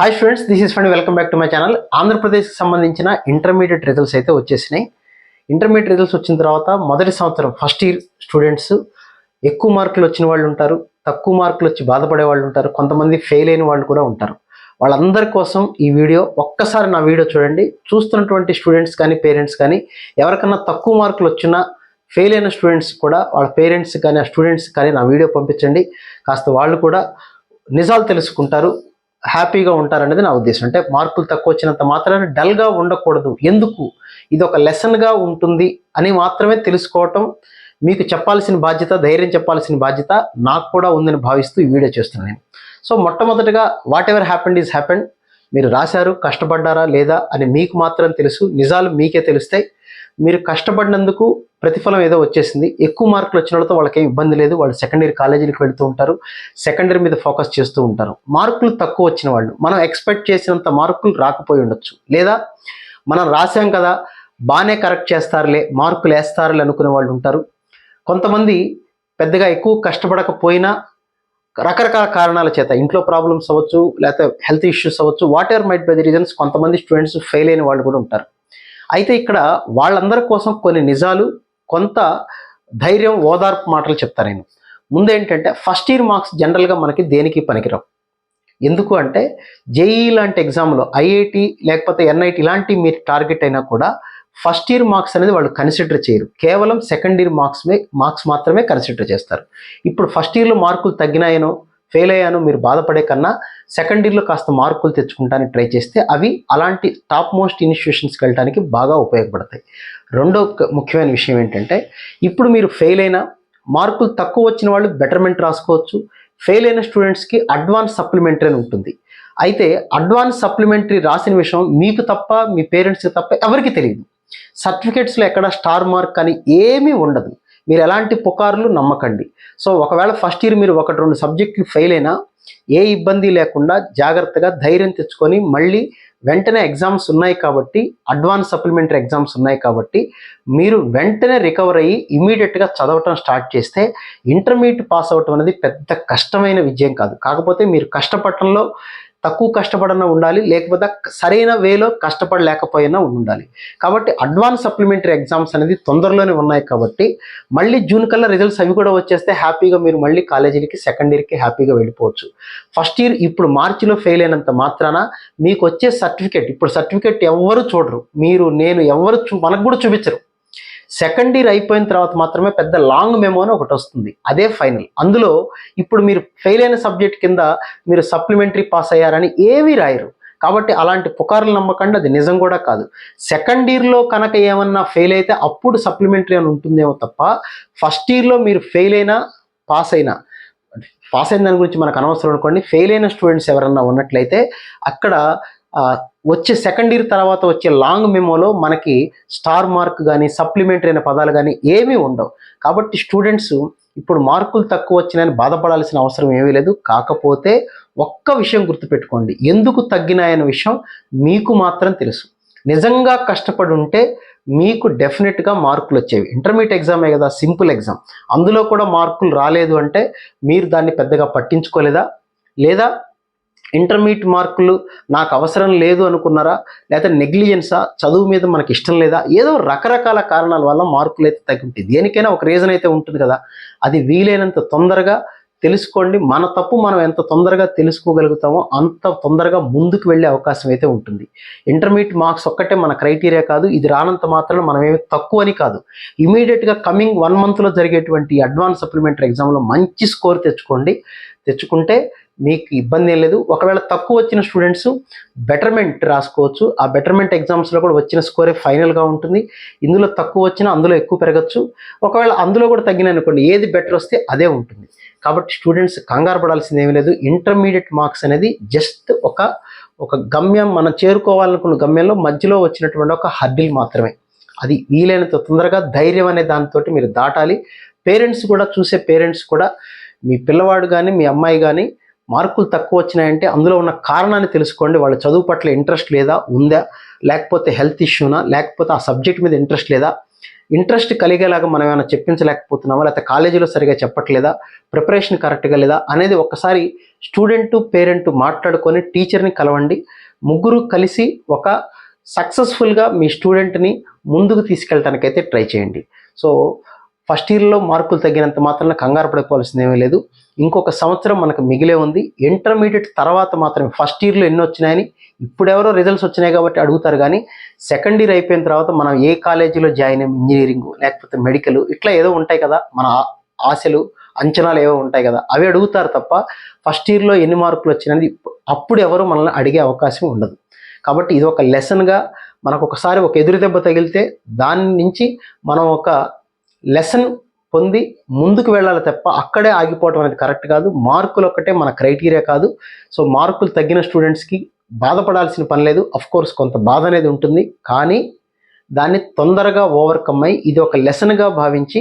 Hi students this is fund welcome back to my channel ఆంధ్రప్రదేశ్కి సంబంధించిన intermediate results అయితే వచ్చేసినాయి. ఇంటర్మీడియట్ రిజల్ట్స్ వచ్చిన తర్వాత మొదటి సంవత్సరం ఫస్ట్ ఇయర్ స్టూడెంట్స్ ఎక్కువ మార్కులు వచ్చిన వాళ్ళు ఉంటారు తక్కువ మార్కులు వచ్చి బాధపడే వాళ్ళు ఉంటారు కొంతమంది ఫెయిల్ అయిన వాళ్ళు కూడా ఉంటారు. వాళ్ళందరి కోసం ఈ వీడియో ఒక్కసారి నా వీడియో చూడండి. చూస్తున్నటువంటి స్టూడెంట్స్ కానీ పేరెంట్స్ కానీ ఎవరికన్నా తక్కువ మార్కులు వచ్చినా ఫెయిల్ అయిన స్టూడెంట్స్ కూడా వాళ్ళ పేరెంట్స్ కానీ ఆ స్టూడెంట్స్ కానీ నా వీడియో పంపించండి. కాస్త వాళ్ళు కూడా నిజాలు తెలుసుకుంటారు. హ్యాపీగా ఉంటారనేది నా ఉద్దేశం. అంటే మార్కులు తక్కువ వచ్చినంత మాత్రాన డల్గా ఉండకూడదు. ఎందుకు? ఇది ఒక లెసన్గా ఉంటుంది అని మాత్రమే తెలుసుకోవటం మీకు చెప్పాల్సిన బాధ్యత ధైర్యం చెప్పాల్సిన బాధ్యత నాకు కూడా ఉందని భావిస్తూ ఈ వీడియో చేస్తున్నాను నేను. సో మొట్టమొదటిగా whatever happened is happened మీరు రాశారు కష్టపడ్డారా లేదా అని మీకు మాత్రం తెలుసు. నిజాలు మీకే తెలుస్తాయి. మీరు కష్టపడినందుకు ప్రతిఫలం ఏదో వచ్చేసింది. ఎక్కువ మార్కులు వచ్చిన వాళ్ళతో వాళ్ళకి ఇబ్బంది లేదు. వాళ్ళు సెకండ్ ఇయర్ కాలేజీలకు వెళ్తూ ఉంటారు. సెకండ్ ఇయర్ మీద ఫోకస్ చేస్తూ ఉంటారు. మార్కులు తక్కువ వచ్చిన వాళ్ళు మనం ఎక్స్పెక్ట్ చేసినంత మార్కులు రాకపోయి ఉండొచ్చు. లేదా మనం రాసాం కదా బాగానే కరెక్ట్ చేస్తారులే మార్కులు వేస్తారులే అనుకునే వాళ్ళు ఉంటారు. కొంతమంది పెద్దగా ఎక్కువ కష్టపడకపోయినా రకరకాల కారణాల చేత ఇంట్లో ప్రాబ్లమ్స్ అవ్వచ్చు లేకపోతే హెల్త్ ఇష్యూస్ అవ్వచ్చు whatever might by the reasons కొంతమంది స్టూడెంట్స్ ఫెయిల్ అయిన వాళ్ళు కూడా ఉంటారు. అయితే ఇక్కడ వాళ్ళందరి కోసం కొన్ని నిజాలు కొంత ధైర్యం ఓదార్పు మాటలు చెప్తాను నేను. ముందు ఏంటంటే ఫస్ట్ ఇయర్ మార్క్స్ జనరల్గా మనకి దేనికి పనికిరావు? ఎందుకు అంటే జేఈ లాంటి ఎగ్జామ్లో ఐఐటి లేకపోతే ఎన్ఐటి ఇలాంటి మీరు టార్గెట్ అయినా కూడా ఫస్ట్ ఇయర్ మార్క్స్ అనేది వాళ్ళు కన్సిడర్ చేయరు. కేవలం సెకండ్ ఇయర్ మార్క్స్ మార్క్స్ మాత్రమే కన్సిడర్ చేస్తారు. ఇప్పుడు ఫస్ట్ ఇయర్లో మార్కులు తగ్గినాయనో ఫెయిల్ అయ్యాను మీరు బాధపడే కన్నా సెకండ్ ఇయర్లో కాస్త మార్కులు తెచ్చుకుంటానికి ట్రై చేస్తే అవి అలాంటి టాప్ మోస్ట్ ఇన్స్టిట్యూషన్స్కి వెళ్ళడానికి బాగా ఉపయోగపడతాయి. రెండో ముఖ్యమైన విషయం ఏంటంటే ఇప్పుడు మీరు ఫెయిల్ అయినా మార్కులు తక్కువ వచ్చిన వాళ్ళు బెటర్మెంట్ రాసుకోవచ్చు. ఫెయిల్ అయిన స్టూడెంట్స్కి అడ్వాన్స్ సప్లిమెంటరీ అని ఉంటుంది. అయితే అడ్వాన్స్ సప్లిమెంటరీ రాసిన విషయం మీకు తప్ప మీ పేరెంట్స్కి తప్ప ఎవరికి తెలియదు. సర్టిఫికేట్స్లో ఎక్కడ స్టార్ మార్క్ అని ఏమీ ఉండదు. మీరు ఎలాంటి పుకార్లు నమ్మకండి. సో ఒకవేళ ఫస్ట్ ఇయర్ మీరు ఒకటి రెండు సబ్జెక్టులు ఫెయిల్ అయినా ఏ ఇబ్బంది లేకుండా జాగ్రత్తగా ధైర్యం తెచ్చుకొని మళ్ళీ వెంటనే ఎగ్జామ్స్ ఉన్నాయి కాబట్టి అడ్వాన్స్ సప్లిమెంటరీ ఎగ్జామ్స్ ఉన్నాయి కాబట్టి మీరు వెంటనే రికవర్ అయ్యి ఇమీడియట్గా చదవటం స్టార్ట్ చేస్తే ఇంటర్మీడియట్ పాస్ అవటం అనేది పెద్ద కష్టమైన విజయం కాదు. కాకపోతే మీరు కష్టపడటంలో తక్కువ కష్టపడన ఉండాలి లేకపోతే సరైన వేలో కష్టపడలేకపోయినా ఉండాలి. కాబట్టి అడ్వాన్స్ సప్లిమెంటరీ ఎగ్జామ్స్ అనేది తొందరలోనే ఉన్నాయి కాబట్టి మళ్ళీ జూన్ కల్లా రిజల్ట్స్ అవి కూడా వచ్చేస్తే హ్యాపీగా మీరు మళ్ళీ కాలేజీలకి సెకండ్ ఇయర్కి హ్యాపీగా వెళ్ళిపోవచ్చు. ఫస్ట్ ఇయర్ ఇప్పుడు మార్చిలో ఫెయిల్ అయినంత మాత్రాన మీకు వచ్చే సర్టిఫికేట్ ఇప్పుడు సర్టిఫికేట్ ఎవరు చూడరు. మీరు నేను ఎవరు చూ మనకు కూడా చూపించరు. సెకండ్ ఇయర్ అయిపోయిన తర్వాత మాత్రమే పెద్ద లాంగ్ మెమో అని ఒకటి వస్తుంది. అదే ఫైనల్. అందులో ఇప్పుడు మీరు ఫెయిల్ అయిన సబ్జెక్ట్ కింద మీరు సప్లిమెంటరీ పాస్ అయ్యారని ఏమీ రాయరు. కాబట్టి అలాంటి పుకార్లు నమ్మకండి అది నిజం కూడా కాదు. సెకండ్ ఇయర్లో కనుక ఏమన్నా ఫెయిల్ అయితే అప్పుడు సప్లిమెంటరీ అని ఉంటుందేమో తప్ప ఫస్ట్ ఇయర్లో మీరు ఫెయిల్ అయినా పాస్ అయినా పాస్ అయిన దాని గురించి మనకు అనవసరం అనుకోండి ఫెయిల్ అయిన స్టూడెంట్స్ ఎవరన్నా ఉన్నట్లయితే అక్కడ వచ్చే సెకండ్ ఇయర్ తర్వాత వచ్చే లాంగ్ మెమోలో మనకి స్టార్ మార్క్ కానీ సప్లిమెంటరీ అయిన పదాలు కానీ ఏమీ ఉండవు. కాబట్టి స్టూడెంట్స్ ఇప్పుడు మార్కులు తక్కువ వచ్చినాయని బాధపడాల్సిన అవసరం ఏమీ లేదు. కాకపోతే ఒక్క విషయం గుర్తుపెట్టుకోండి. ఎందుకు తగ్గినాయన్న విషయం మీకు మాత్రం తెలుసు. నిజంగా కష్టపడి ఉంటే మీకు డెఫినెట్గా మార్కులు వచ్చేవి. ఇంటర్మీడియట్ ఎగ్జామే కదా సింపుల్ ఎగ్జామ్ అందులో కూడా మార్కులు రాలేదు అంటే మీరు దాన్ని పెద్దగా పట్టించుకోలేదా? లేదా ఇంటర్మీడియట్ మార్కులు నాకు అవసరం లేదు అనుకున్నారా? లేదా నెగ్లిజెన్సా? చదువు మీద మనకి ఇష్టం లేదా? ఏదో రకరకాల కారణాల వల్ల మార్కులు అయితే తగ్గుంటాయి దేనికైనా ఒక రీజన్ అయితే ఉంటుంది కదా. అది వీలైనంత తొందరగా తెలుసుకోండి. మన తప్పు మనం ఎంత తొందరగా తెలుసుకోగలుగుతామో అంత తొందరగా ముందుకు వెళ్ళే అవకాశం అయితే ఉంటుంది. ఇంటర్మీడియట్ మార్క్స్ ఒక్కటే మన క్రైటీరియా కాదు. ఇది రానంత మాత్రం మనం ఏమి తక్కువ అని కాదు ఇమీడియట్గా కమింగ్ వన్ మంత్లో జరిగేటువంటి అడ్వాన్స్ సప్లిమెంటరీ ఎగ్జామ్లో మంచి స్కోర్ తెచ్చుకోండి. తెచ్చుకుంటే మీకు ఇబ్బంది ఏం లేదు. ఒకవేళ తక్కువ వచ్చిన స్టూడెంట్స్ బెటర్మెంట్ రాసుకోవచ్చు. ఆ బెటర్మెంట్ ఎగ్జామ్స్లో కూడా వచ్చిన స్కోరే ఫైనల్గా ఉంటుంది. ఇందులో తక్కువ వచ్చినా అందులో ఎక్కువ పెరగచ్చు. ఒకవేళ అందులో కూడా తగ్గిన అనుకోండి ఏది బెటర్ వస్తే అదే ఉంటుంది. కాబట్టి స్టూడెంట్స్ కంగారు పడాల్సింది ఏమీ లేదు. ఇంటర్మీడియట్ మార్క్స్ అనేది జస్ట్ ఒక ఒక గమ్యం మనం చేరుకోవాలనుకున్న గమ్యంలో మధ్యలో వచ్చినటువంటి ఒక హర్డిల్ మాత్రమే. అది వీలైనంత తొందరగా ధైర్యం అనే దానితో మీరు దాటాలి. పేరెంట్స్ కూడా చూసే పేరెంట్స్ కూడా మీ పిల్లవాడు కానీ మీ అమ్మాయి కానీ మార్కులు తక్కువ వచ్చినాయంటే అందులో ఉన్న కారణాన్ని తెలుసుకోండి. వాళ్ళ చదువు పట్ల ఇంట్రెస్ట్ లేదా ఉందా? లేకపోతే హెల్త్ ఇష్యూనా? లేకపోతే ఆ సబ్జెక్ట్ మీద ఇంట్రెస్ట్ లేదా? ఇంట్రెస్ట్ కలిగేలాగా మనం ఏమైనా చెప్పించలేకపోతున్నామా? లేకపోతే కాలేజీలో సరిగా చెప్పట్లేదా? ప్రిపరేషన్ కరెక్ట్గా లేదా? అనేది ఒక్కసారి స్టూడెంట్ పేరెంట్ మాట్లాడుకొని టీచర్ని కలవండి. ముగ్గురు కలిసి ఒక సక్సెస్ఫుల్గా మీ స్టూడెంట్ని ముందుకు తీసుకెళ్ళటానికైతే ట్రై చేయండి. సో ఫస్ట్ ఇయర్లో మార్కులు తగ్గినంత మాత్రాన కంగారు పడుకోవాల్సింది ఏమీ లేదు. ఇంకొక సంవత్సరం మనకు మిగిలే ఉంది. ఇంటర్మీడియట్ తర్వాత మాత్రమే ఫస్ట్ ఇయర్లో ఎన్ని వచ్చినాయని ఇప్పుడెవరో రిజల్ట్స్ వచ్చినాయి కాబట్టి అడుగుతారు కానీ సెకండ్ ఇయర్ అయిపోయిన తర్వాత మనం ఏ కాలేజీలో జాయిన్ అయ్యాం ఇంజనీరింగ్ లేకపోతే మెడికల్ ఇట్లా ఏదో ఉంటాయి కదా మన ఆశలు అంచనాలు ఏవో ఉంటాయి కదా అవి అడుగుతారు తప్ప ఫస్ట్ ఇయర్లో ఎన్ని మార్కులు వచ్చినది అప్పుడు ఎవరు మనల్ని అడిగే అవకాశం ఉండదు. కాబట్టి ఇది ఒక లెసన్గా మనకు ఒకసారి ఒక ఎదురు దెబ్బ తగిలితే దాని నుంచి మనం ఒక లెసన్ పొంది ముందుకు వెళ్ళాలి తప్ప అక్కడే ఆగిపోవడం అనేది కరెక్ట్ కాదు. మార్కులు ఒక్కటే మన క్రైటీరియా కాదు. సో మార్కులు తగ్గిన స్టూడెంట్స్కి బాధపడాల్సిన పని లేదు. కోర్స్ కొంత బాధ అనేది ఉంటుంది. కానీ దాన్ని తొందరగా ఓవర్కమ్ అయ్యి ఇది ఒక లెసన్గా భావించి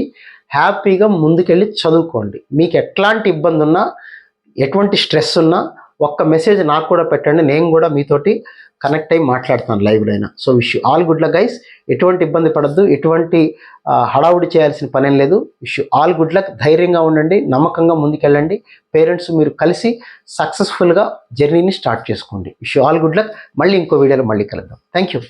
హ్యాపీగా ముందుకెళ్ళి చదువుకోండి. మీకు ఎట్లాంటి ఇబ్బంది ఉన్నా ఎటువంటి స్ట్రెస్ ఉన్నా ఒక్క మెసేజ్ నాకు కూడా పెట్టండి. నేను కూడా మీతోటి కనెక్ట్ అయ్యి మాట్లాడుతాను లైవ్లో అయినా. So wish all good luck guys. ఎటువంటి ఇబ్బంది పడద్దు. ఎటువంటి హడావుడి చేయాల్సిన పనేం లేదు. Wish all good luck. ధైర్యంగా ఉండండి. నమ్మకంగా ముందుకెళ్ళండి. పేరెంట్స్ మీరు కలిసి సక్సెస్ఫుల్గా జర్నీని స్టార్ట్ చేసుకోండి. Wish all good luck. మళ్ళీ ఇంకో వీడియోలో మళ్ళీ కలుద్దాం. Thank you